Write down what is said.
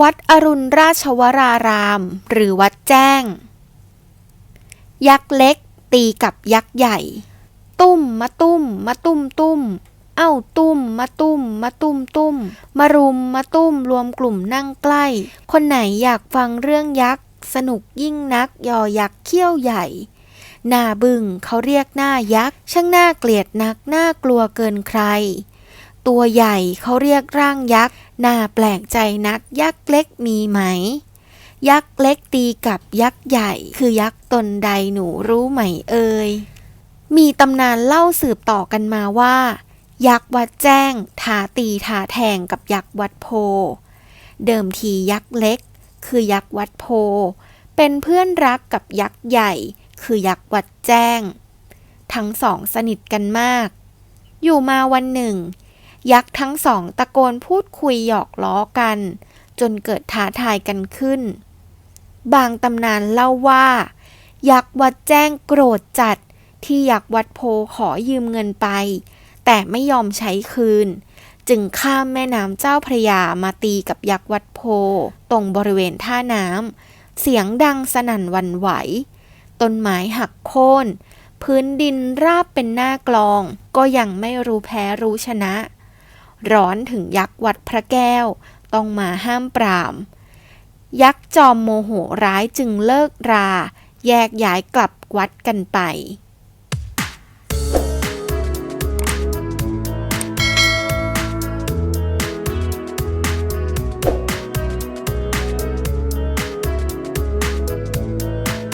วัดอรุณราชวราราม หรือวัดแจ้ง ยักษ์เล็ก ตีกับยักษ์ใหญ่ ตุ้มมาตุ้มมาตุ้มตุ้ม เอ้าตุ้มมาตุ้มมาตุ้มตุ้ม มารุมมาตุ้มรวมกลุ่มนั่งใกล้ คนไหนอยากฟังเรื่องยักษ์ สนุกยิ่งนัก ยอยักษ์เขี้ยวใหญ่ หน้าบึ้งเขาเรียกหน้ายักษ์ ช่างหน่าเกลียดนักหน่ากลัวเกินใคร ตัวใหญ่เขาเรียกร่างยักษ์ น่าแปลกใจนักยักษ์เล็กมีไหม ยักษ์เล็กตีกับยักษ์ใหญ่ คือยักษ์ตนใดหนูรู้ไหมเอ่ยมีตำนานเล่าสืบต่อกันมาว่า ยักษ์วัดแจ้งทาตีทาแทงกับยักษ์วัดโพ เดิมทียักษ์เล็ก คือยักษ์วัดโพ เป็นเพื่อนรักกับยักษ์ใหญ่ คือยักษ์วัดแจ้ง ทั้งสองสนิทกันมาก อยู่มาวันหนึ่ง ยักษ์ทั้งสองตะโกนพูดคุยหยอกล้อกัน จนเกิดท้าทายกันขึ้น บางตำนานเล่าว่า ยักษ์วัดแจ้งโกรธจัดที่ยักษ์วัดโพขอยืมเงินไป แต่ไม่ยอมใช้คืน จึงข้ามแม่น้ำเจ้าพระยามาตีกับยักษ์วัดโพ ตรงบริเวณท่าน้ำเสียงดังสนั่นวันไหว ต้นไม้หักโค่นพื้นดินราบเป็นหน้ากลอง ก็ยังไม่รู้แพ้รู้ชนะ ร้อนถึงยักษ์วัดพระแก้ว ต้องมาห้ามปราม ยักษ์จอมโมโหร้ายจึงเลิกรา แยกย้ายกลับวัดกันไป